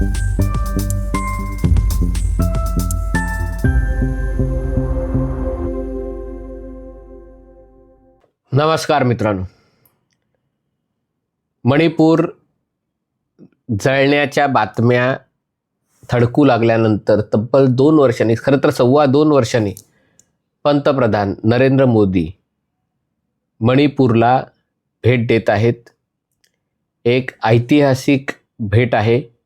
नमस्कार मित्रांनो. मणिपूर जळण्याच्या बातम्या थडकू लागल्यानंतर तब्बल दोन वर्षांनी खरं तर सव्वा दोन वर्षांनी पंतप्रधान नरेंद्र मोदी मणिपूरला भेट देत आहेत. एक ऐतिहासिक भेट आहे.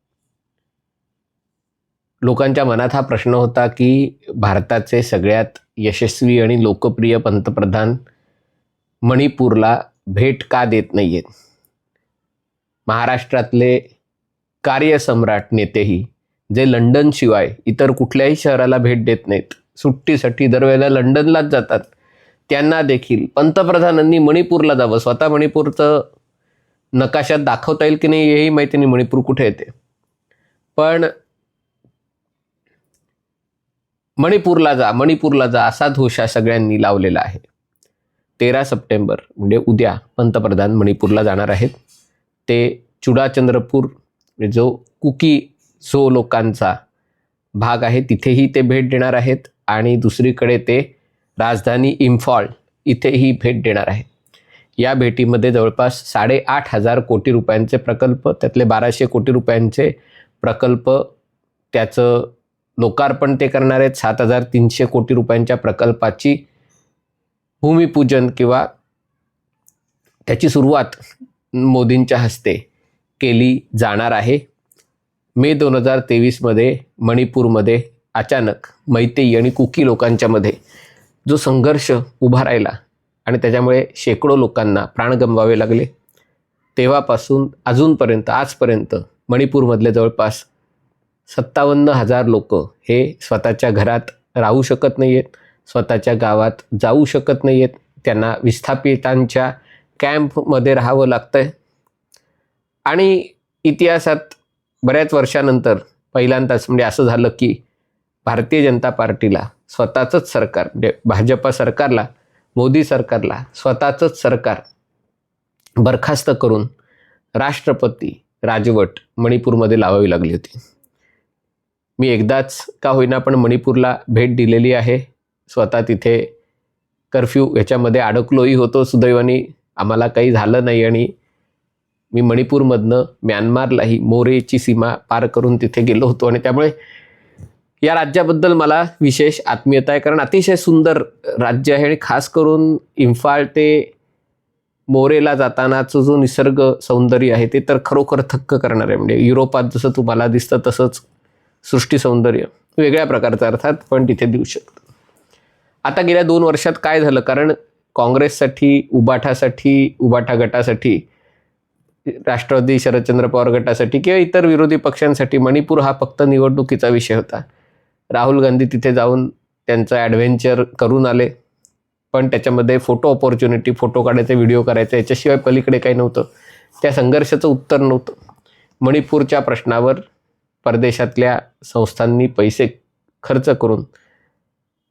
लोकांच्या मनात हा प्रश्न होता की भारताचे सगळ्यात यशस्वी आणि लोकप्रिय पंतप्रधान मणिपूरला भेट का देत नाही आहेत महाराष्ट्रातले कार्यसम्राट नेतेही जे लंडनशिवाय इतर कुठल्याही शहराला भेट देत नाहीत सुट्टीसाठी दरवेळेला लंडनलाच जातात. त्यांना देखील पंतप्रधानांनी मणिपूरला जावं. स्वतः मणिपूरचं नकाशात दाखवता येईल की नाही हेही माहिती नाही मणिपूर कुठे येते. पण मणिपूरला जा मणिपूरला जा असा धोषा सगळ्यांनी लावलेला आहे. तेरा सप्टेंबर म्हणजे उद्या पंतप्रधान मणिपूरला जाणार आहेत. ते चुडाचंद्रपूर म्हणजे जो कुकी जो लोकांचा भाग आहे तिथेही ते भेट देणार आहेत. आणि दुसरीकडे ते राजधानी इम्फॉल इथेही भेट देणार आहेत. या भेटीमध्ये जवळपास साडेआठ हजार कोटी रुपयांचे प्रकल्प त्यातले बाराशे कोटी रुपयांचे प्रकल्प त्याचं लोकार्पण ते करणार आहेत. सात हजार तीनशे कोटी रुपयांच्या प्रकल्पाची भूमिपूजन किंवा त्याची सुरुवात मोदींच्या हस्ते केली जाणार आहे. मे दोन हजार तेवीसमध्ये मणिपूरमध्ये अचानक मैतेई आणि कुकी लोकांच्यामध्ये जो संघर्ष उभा राहिला आणि त्याच्यामुळे शेकडो लोकांना प्राण गमवावे लागले. तेव्हापासून अजूनपर्यंत आजपर्यंत मणिपूरमधले जवळपास सत्तावन्न हजार लोक हे स्वतःच्या घरात राहू शकत नाही आहेत स्वतःच्या गावात जाऊ शकत नाही आहेत त्यांना विस्थापितांच्या कॅम्पमध्ये राहावं लागतं आहे आणि इतिहासात बऱ्याच वर्षानंतर पहिल्यांदाच म्हणजे असं झालं की भारतीय जनता पार्टीला स्वतःचंच सरकार म्हणजे भाजपा सरकारला मोदी सरकारला स्वतःचंच सरकार बरखास्त करून राष्ट्रपती राजवट मणिपूरमध्ये लावावी लागली होती. मी एकदाच का होईना पण मणिपूरला भेट दिलेली आहे. स्वतः तिथे कर्फ्यू ह्याच्यामध्ये अडकलोही होतो सुदैवाने. आम्हाला काही झालं नाही आणि मी मणिपूरमधनं म्यानमारलाही मोरेची सीमा पार करून तिथे गेलो होतो आणि त्यामुळे या राज्याबद्दल मला विशेष आत्मीयता आहे. कारण अतिशय सुंदर राज्य आहे आणि खास करून इम्फाळ ते मोरेला जातानाचं जो निसर्ग सौंदर्य आहे ते तर खरोखर थक्क करणार आहे. म्हणजे युरोपात जसं तुम्हाला दिसतं तसंच सृष्टी सौंदर्य. वेगळ्या प्रकारचं अर्थात पण तिथे देऊ शकतं. आता गेल्या दोन वर्षात काय झालं? कारण काँग्रेससाठी उबाठासाठी उबाठा गटासाठी राष्ट्रवादी शरदचंद्र पवार गटासाठी किंवा इतर विरोधी पक्षांसाठी मणिपूर हा फक्त निवडणुकीचा विषय होता. राहुल गांधी तिथे जाऊन त्यांचं ॲडव्हेंचर करून आले. पण त्याच्यामध्ये फोटो ऑपॉर्च्युनिटी फोटो काढायचे व्हिडिओ करायचे याच्याशिवाय पलीकडे काही नव्हतं. त्या संघर्षाचं उत्तर नव्हतं. मणिपूरच्या प्रश्नावर परदेशातल्या संस्थांनी पैसे खर्च करून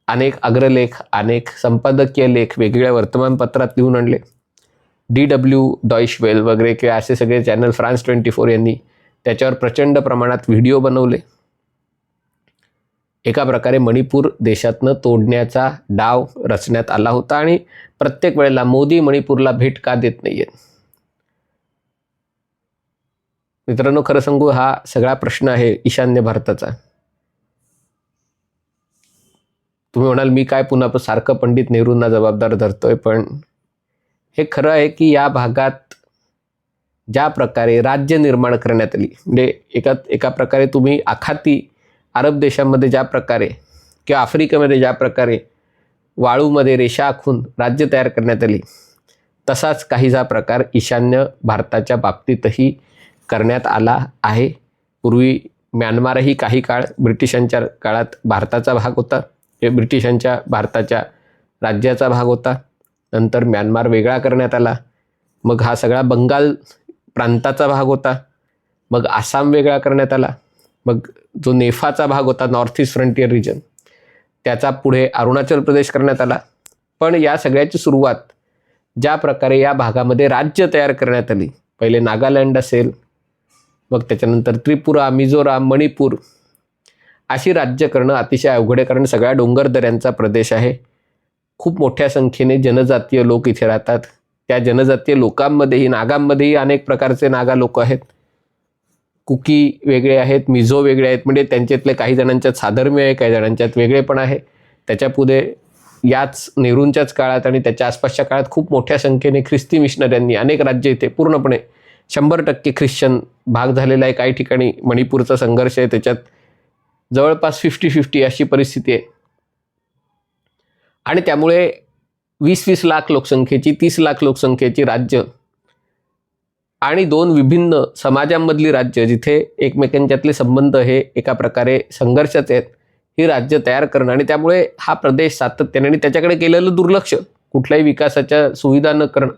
अनेक अग्रलेख अनेक संपादकीय लेख वेगवेगळ्या वर्तमानपत्रात लिहून आणले. डी डब्ल्यू डॉईशवेल वगैरे किंवा असे सगळे चॅनल फ्रान्स ट्वेंटी फोर यांनी त्याच्यावर प्रचंड प्रमाणात व्हिडिओ बनवले. एका प्रकारे मणिपूर देशातनं तोडण्याचा डाव रचण्यात आला होता आणि प्रत्येक वेळेला मोदी मणिपूरला भेट का देत नाही आहेत मित्रांनो खरं सांगू हा सगळा प्रश्न आहे ईशान्य भारताचा. तुम्ही म्हणाल मी काय पुन्हा सारखं पंडित नेहरूंना जबाबदार धरतोय पण हे खरं आहे की या भागात ज्या प्रकारे राज्य निर्माण करण्यात आली म्हणजे एका एका प्रकारे तुम्ही आखाती अरब देशामध्ये ज्या प्रकारे किंवा आफ्रिकेमध्ये ज्या प्रकारे वाळूमध्ये रेषा आखून राज्य तयार करण्यात आली तसाच काहीसा प्रकार ईशान्य भारताच्या बाबतीतही करण्यात आला आहे. पूर्वी म्यानमारही काही काळ ब्रिटिशांच्या काळात भारताचा भाग होता. हे ब्रिटिशांच्या भारताच्या राज्याचा भाग होता. नंतर म्यानमार वेगळा करण्यात आला. मग हा सगळा बंगाल प्रांताचा भाग होता. मग आसाम वेगळा करण्यात आला. मग जो नेफाचा भाग होता नॉर्थ ईस्ट फ्रंटियर रिजन त्याचा पुढे अरुणाचल प्रदेश करण्यात आला. पण या सगळ्याची सुरुवात ज्या प्रकारे या भागामध्ये राज्य तयार करण्यात आली पहिले नागालँड असेल मग त्याच्यानंतर त्रिपुरा मिझोराम मणिपूर अशी राज्य करणं अतिशय अवघड आहे कारण सगळ्या डोंगर दऱ्यांचा प्रदेश आहे. खूप मोठ्या संख्येने जनजातीय लोक इथे राहतात. त्या जनजातीय लोकांमध्येही नागांमध्येही अनेक प्रकारचे नागा लोक आहेत. कुकी वेगळे आहेत मिझो वेगळे आहेत म्हणजे त्यांच्यातले काही जणांच्यात साधर्म्य आहे काही जणांच्यात वेगळे पण आहे. त्याच्या पुढे याच नेहरूंच्याच काळात आणि त्याच्या आसपासच्या काळात खूप मोठ्या संख्येने ख्रिस्ती मिशनऱ्यांनी अनेक राज्य इथे पूर्णपणे शंभर टक्के ख्रिश्चन भाग झालेला आहे. काही ठिकाणी मणिपूरचा संघर्ष आहे. त्याच्यात जवळपास फिफ्टी फिफ्टी अशी परिस्थिती आहे. आणि त्यामुळे वीस वीस लाख लोकसंख्येची तीस लाख लोकसंख्येची राज्य आणि दोन विभिन्न समाजांमधली राज्य जिथे एकमेकांच्यातले संबंध हे एका प्रकारे संघर्षाचे आहेत ही राज्य तयार करणं आणि त्यामुळे हा प्रदेश सातत्याने आणि त्याच्याकडे केलेलं दुर्लक्ष कुठल्याही विकासाच्या सुविधा न करणं.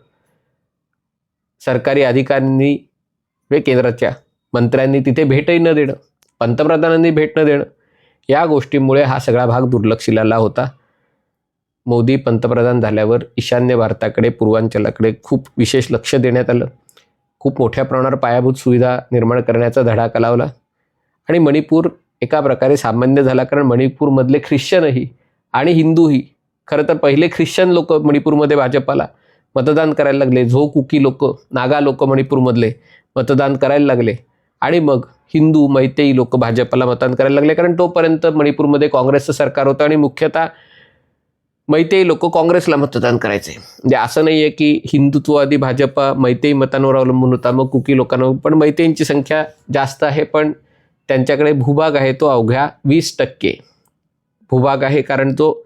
सरकारी अधिकाऱ्यांनी वे केंद्राच्या मंत्र्यांनी तिथे भेटही न देणं पंतप्रधानांनी भेट न देणं या गोष्टीमुळे हा सगळा भाग दुर्लक्षिलाला होता. मोदी पंतप्रधान झाल्यावर ईशान्य भारताकडे पूर्वांचलाकडे खूप विशेष लक्ष देण्यात आलं. खूप मोठ्या प्रमाणावर पायाभूत सुविधा निर्माण करण्याचा धडाका लावला. आणि मणिपूर एका प्रकारे सामान्य झाला कारण मणिपूरमधले ख्रिश्चनही आणि हिंदूही खरं तर पहिले ख्रिश्चन लोक मणिपूरमध्ये भाजपाला. मतदान करायला लागले. झो कुकी लोक नागा लोक मणिपूरमधले मतदान करायला लागले. आणि मग हिंदू मैतेई लोक भाजपला मतदान करायला लागले. कारण तोपर्यंत मणिपूरमध्ये काँग्रेसचं सरकार होतं आणि मुख्यतः मैतेई लोक काँग्रेसला मतदान करायचे. म्हणजे असं नाही आहे की हिंदुत्ववादी भाजपा मैतेई मतांवर अवलंबून होता मग कुकी लोकांवर. पण मैतेईंची संख्या जास्त आहे पण त्यांच्याकडे भूभाग आहे तो अवघ्या वीस टक्के. भूभाग आहे कारण तो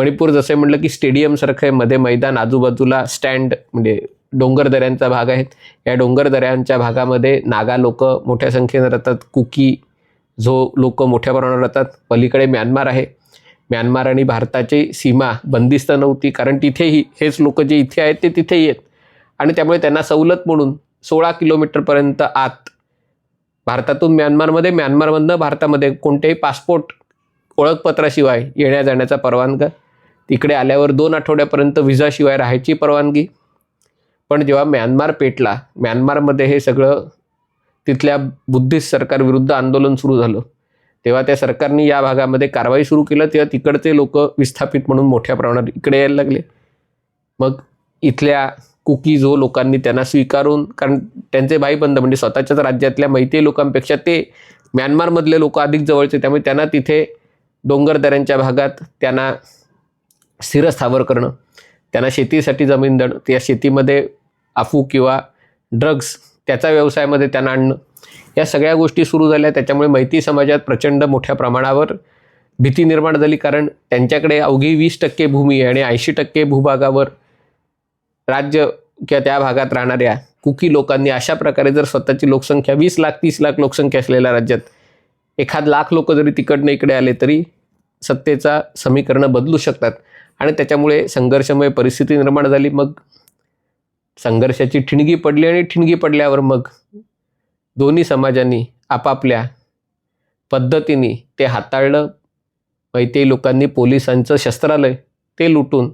मणिपूर जसं म्हटलं की स्टेडियमसारखं आहे. मध्ये मैदान आजूबाजूला स्टँड म्हणजे डोंगर दऱ्यांचा भाग आहेत. या डोंगर दऱ्यांच्या भागामध्ये नागा लोक मोठ्या संख्येनं राहतात. कुकी झो लोक मोठ्या प्रमाणावर राहतात. पलीकडे म्यानमार आहे. म्यानमार आणि भारताची सीमा बंदिस्त नव्हती कारण तिथेही हेच लोक जे इथे आहेत ते तिथेही आहेत. आणि त्यामुळे त्यांना सवलत म्हणून सोळा किलोमीटरपर्यंत आत भारतातून म्यानमारमध्ये म्यानमारमधनं भारतामध्ये कोणत्याही पासपोर्ट ओळखपत्राशिवाय येण्या जाण्याचा परवानगा तिकडे आल्यावर दोन आठवड्यापर्यंत व्हिजाशिवाय राहायची परवानगी. पण जेव्हा म्यानमार पेटला म्यानमारमध्ये हे सगळं तिथल्या बुद्धिस्ट सरकारविरुद्ध आंदोलन सुरू झालं. तेव्हा त्या सरकारने या भागामध्ये कारवाई सुरू केलं तेव्हा तिकडचे लोक विस्थापित म्हणून मोठ्या प्रमाणात इकडे यायला लागले. मग इथल्या कुकी जो लोकांनी त्यांना स्वीकारून कारण त्यांचे भाईबंध म्हणजे स्वतःच्याच राज्यातल्या मैत्री लोकांपेक्षा ते म्यानमारमधले लोक अधिक जवळचे त्यामुळे त्यांना तिथे डोंगरदऱ्यांच्या भागात त्यांना स्थिरस्थावर करणं. त्यांना शेतीसाठी जमीन देणं. त्या शेतीमध्ये अफू किंवा ड्रग्ज त्याचा व्यवसायामध्ये त्यांना आणणं. या सगळ्या गोष्टी सुरू झाल्या. त्याच्यामुळे मैती समाजात प्रचंड मोठ्या प्रमाणावर भीती निर्माण झाली. कारण त्यांच्याकडे अवघी वीस टक्के भूमी आहे आणि ऐंशी टक्के भूभागावर राज्य किंवा त्या भागात राहणाऱ्या कुकी लोकांनी अशा प्रकारे जर स्वतःची लोकसंख्या वीस लाख तीस लाख लोकसंख्या असलेल्या राज्यात एखाद लाख लोक जरी तिकडनं इकडे आले तरी सत्तेचा समीकरणं बदलू शकतात. आणि त्याच्यामुळे संघर्षमय परिस्थिती निर्माण झाली. मग संघर्षाची ठिणगी पडली आणि ठिणगी पडल्यावर मग दोन्ही समाजांनी आपापल्या पद्धतीने ते हाताळलं. ते लोकांनी पोलिसांचं शस्त्रालय ते लुटून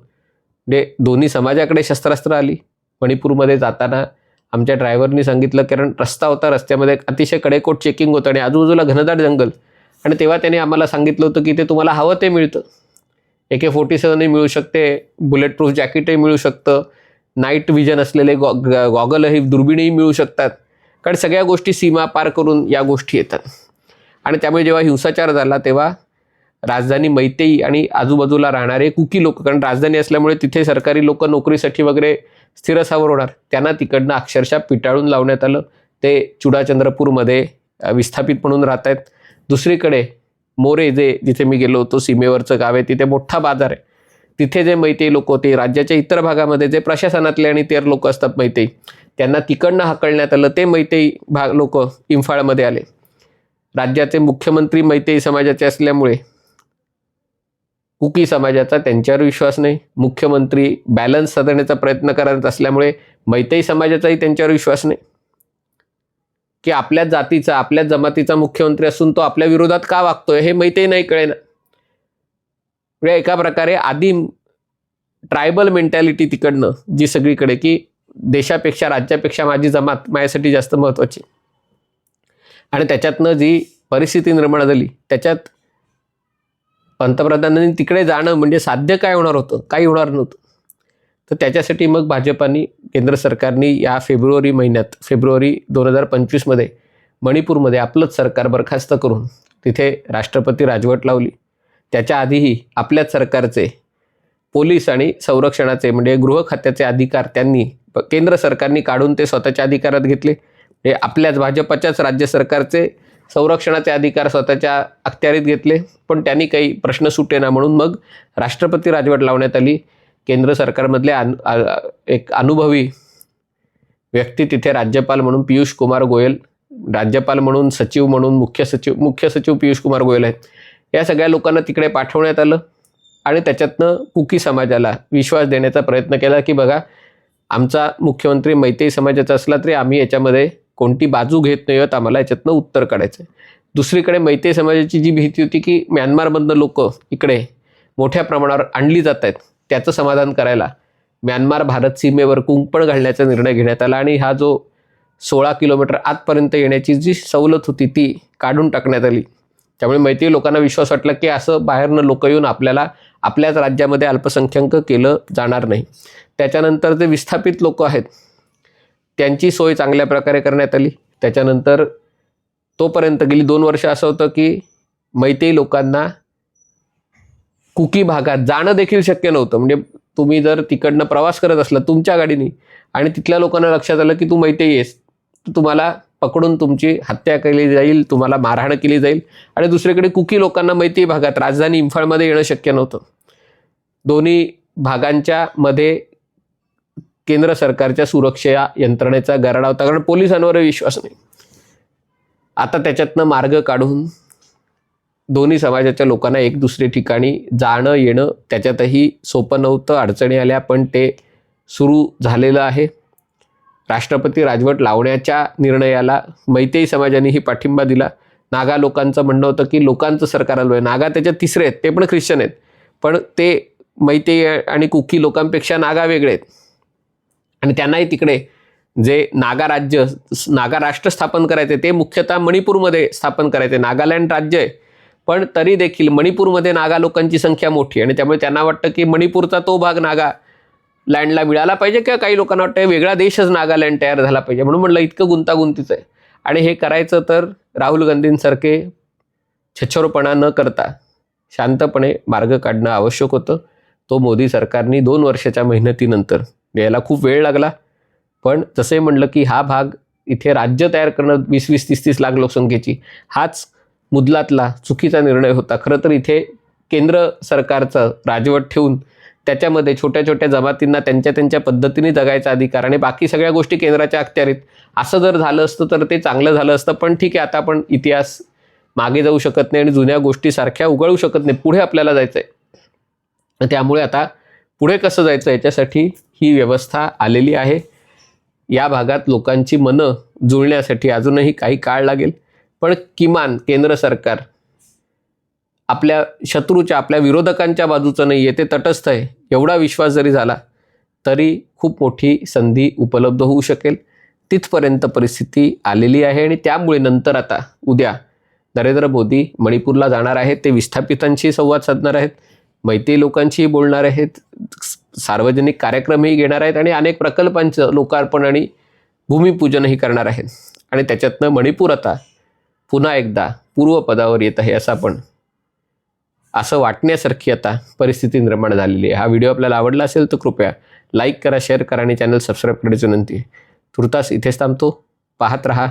जे दोन्ही समाजाकडे शस्त्रास्त्र आली. मणिपूरमध्ये जाताना आमच्या ड्रायव्हरनी सांगितलं कारण रस्ता होता रस्त्यामध्ये अतिशय कडेकोट चेकिंग होतं आणि आजूबाजूला घनदाट जंगल. आणि तेव्हा त्याने आम्हाला सांगितलं होतं की ते तुम्हाला हवं ते मिळतं. ए के फोर्टी सेवनही मिळू शकते बुलेट प्रूफ जॅकेटही मिळू शकतं नाईट विजन असलेले गॉ गॉगलही दुर्बिणही मिळू शकतात. कारण सगळ्या गोष्टी सीमा पार करून या गोष्टी येतात. आणि त्यामुळे जेव्हा हिंसाचार झाला तेव्हा राजधानी मैतेई आणि आजूबाजूला राहणारे कुकी लोक कारण राजधानी असल्यामुळे तिथे सरकारी लोक नोकरीसाठी वगैरे स्थिरसावर होणार त्यांना तिकडनं अक्षरशः पिटाळून लावण्यात आलं. ते चुडाचंद्रपूरमध्ये विस्थापित म्हणून राहत आहेत दुसरीकडे मोरे जे जिथे मी गेलो होतो सीमेवरचं गाव आहे तिथे मोठा बाजार आहे. तिथे जे मैतेई लोक होते राज्याच्या इतर भागामध्ये जे प्रशासनातले आणि तेर लोक असतात मैतेई त्यांना तिकडनं हाकलण्यात आलं ते मैतेई भाग लोक इम्फाळमध्ये आले. राज्याचे मुख्यमंत्री मैतेई समाजाचे असल्यामुळे कुकी समाजाचा त्यांच्यावर विश्वास नाही. मुख्यमंत्री बॅलन्स साधण्याचा प्रयत्न करत असल्यामुळे मैतेई समाजाचाही त्यांच्यावर विश्वास नाही. की आपल्या जातीचा आपल्या जमातीचा मुख्यमंत्री असून तो आपल्या विरोधात का वागतोय हे माहिती नाही कळेना. म्हणजे एका प्रकारे आधी ट्रायबल मेंटॅलिटी तिकडनं जी सगळीकडे की देशापेक्षा राज्यापेक्षा माझी जमात माझ्यासाठी जास्त महत्त्वाची आणि त्याच्यातनं जी परिस्थिती निर्माण झाली त्याच्यात पंतप्रधानांनी तिकडे जाणं म्हणजे साध्य काय होणार होतं? काही होणार नव्हतं. तर त्याच्यासाठी मग भाजपाने केंद्र सरकारने या फेब्रुवारी महिन्यात फेब्रुवारी दोन हजार पंचवीसमध्ये मणिपूरमध्ये आपलंच सरकार बरखास्त करून तिथे राष्ट्रपती राजवट लावली. त्याच्या आधीही आपल्याच सरकारचे पोलीस आणि संरक्षणाचे म्हणजे गृह खात्याचे अधिकार त्यांनी केंद्र सरकारने काढून ते स्वतःच्या अधिकारात घेतले. हे आपल्याच भाजपच्याच राज्य सरकारचे संरक्षणाचे अधिकार स्वतःच्या अखत्यारीत घेतले. पण त्यांनी काही प्रश्न सुटेना म्हणून मग राष्ट्रपती राजवट लावण्यात आली. केंद्र सरकारमधले अनु एक अनुभवी व्यक्ती तिथे राज्यपाल म्हणून पियुष कुमार गोयल राज्यपाल म्हणून सचिव म्हणून मुख्य सचिव मुख्य सचिव पियुष कुमार गोयल आहेत. या सगळ्या लोकांना तिकडे पाठवण्यात आलं आणि त्याच्यातनं कुकी समाजाला विश्वास देण्याचा प्रयत्न केला की बघा आमचा मुख्यमंत्री मैतेई समाजाचा असला तरी आम्ही याच्यामध्ये कोणती बाजू घेत नाही आहोत आम्हाला याच्यातनं उत्तर काढायचं आहे दुसरीकडे मैतेई समाजाची जी भीती होती की म्यानमारमधनं लोक इकडे मोठ्या प्रमाणावर आणली जात आहेत त्याचं समाधान करायला म्यानमार भारत सीमेवर कुंपण घालण्याचा निर्णय घेण्यात आला आणि हा जो सोळा किलोमीटर आतपर्यंत येण्याची जी सवलत होती ती काढून टाकण्यात आली. त्यामुळे मैत्री लोकांना विश्वास वाटला की असं बाहेरनं लोक येऊन आपल्याला आपल्याच राज्यामध्ये अल्पसंख्याक केलं जाणार नाही. त्याच्यानंतर जे विस्थापित लोक आहेत त्यांची सोय चांगल्या प्रकारे करण्यात आली. त्याच्यानंतर तोपर्यंत गेली दोन वर्ष असं होतं की मैत्री लोकांना कुकी भागात जाणं देखील शक्य नव्हतं. म्हणजे तुम्ही जर तिकडनं प्रवास करत असला तुमच्या गाडीने आणि तिथल्या लोकांना लक्षात आलं की तू मैत्री आहेस तुम्हाला पकडून तुमची हत्या केली जाईल तुम्हाला मारहाण केली जाईल आणि दुसरीकडे कुकी लोकांना मैत्री भागात राजधानी इम्फाळमध्ये येणं शक्य नव्हतं. दोन्ही भागांच्या मध्ये केंद्र सरकारच्या सुरक्षा यंत्रणेचा गराडा होता कारण पोलिसांवर विश्वास नाही. आता त्याच्यातनं मार्ग काढून दोन्ही समाजाच्या लोकांना एक दुसरे ठिकाणी जाणं येणं त्याच्यातही सोपं नव्हतं अडचणी आल्या पण ते सुरू झालेलं आहे. राष्ट्रपती राजवट लावण्याच्या निर्णयाला मैतेई समाजानेही पाठिंबा दिला. नागा लोकांचं म्हणणं होतं की लोकांचं सरकार आलं आहे नागा त्याच्यात तिसरे आहेत ते पण ख्रिश्चन आहेत. पण ते मैतेई आणि कुकी लोकांपेक्षा नागा वेगळे आहेत. आणि त्यांनाही तिकडे जे नागा राज्य नागा राष्ट्र स्थापन करायचे ते मुख्यतः मणिपूरमध्ये स्थापन करायचे. नागालँड राज्य आहे. पण तरी देखील मणिपूरमध्ये नागा लोकांची संख्या मोठी आणि त्यामुळे त्यांना वाटतं की मणिपूरचा तो भाग नागा लँडला मिळाला पाहिजे किंवा काही लोकांना वाटतं वेगळा देशच नागालँड तयार झाला पाहिजे. म्हणून म्हटलं इतकं गुंतागुंतीचं आहे. आणि हे करायचं तर राहुल गांधींसारखे छच्छरपणा न करता शांतपणे मार्ग काढणं आवश्यक होतं. तो मोदी सरकारने दोन वर्षाच्या मेहनतीनंतर यायला खूप वेळ लागला. पण जसे म्हणलं की हा भाग इथे राज्य तयार करणं वीस वीस तीस तीस लाख लोकसंख्येची हाच मुदलातला चुकीचा निर्णय होता. खरं तर इथे केंद्र सरकारचं राजवट ठेवून त्याच्यामध्ये छोट्या छोट्या जमातींना त्यांच्या त्यांच्या पद्धतीने जगायचा अधिकार आणि बाकी सगळ्या गोष्टी केंद्राच्या अखत्यारीत. असं जर झालं असतं तर ते चांगलं झालं असतं पण ठीक आहे आता आपण इतिहास मागे जाऊ शकत नाही आणि जुन्या गोष्टी सारख्या उघडू शकत नाही. पुढे आपल्याला जायचं आहे त्यामुळे आता पुढे कसं जायचं याच्यासाठी ही व्यवस्था आलेली आहे. या भागात लोकांची मनं जुळण्यासाठी अजूनही काही काळ लागेल. पण किमान केंद्र सरकार आपल्या शत्रूच्या आपल्या विरोधकांच्या बाजूचं नाही आहे ते तटस्थ आहे. एवढा विश्वास जरी झाला तरी खूप मोठी संधी उपलब्ध होऊ शकेल. तिथपर्यंत परिस्थिती आलेली आहे आणि त्यामुळे नंतर आता उद्या नरेंद्र मोदी मणिपूरला जाणार आहेत. ते विस्थापितांशी संवाद साधणार आहेत. मैत्री लोकांशीही बोलणार आहेत. सार्वजनिक कार्यक्रमही घेणार आहेत आणि अनेक प्रकल्पांचं लोकार्पण आणि भूमिपूजनही करणार आहेत. आणि त्याच्यातनं मणिपूर आता पुन्हा एकदा पूर्वपदावर येत आहे असं आपण असं वाटण्यासारखी आता परिस्थिती निर्माण झालेली आहे. हा व्हिडिओ आपल्याला आवडला असेल तर कृपया लाईक करा शेअर करा आणि चॅनल सबस्क्राईब करण्याची विनंती तुर्तास इथेच थांबतो. पाहत रहा.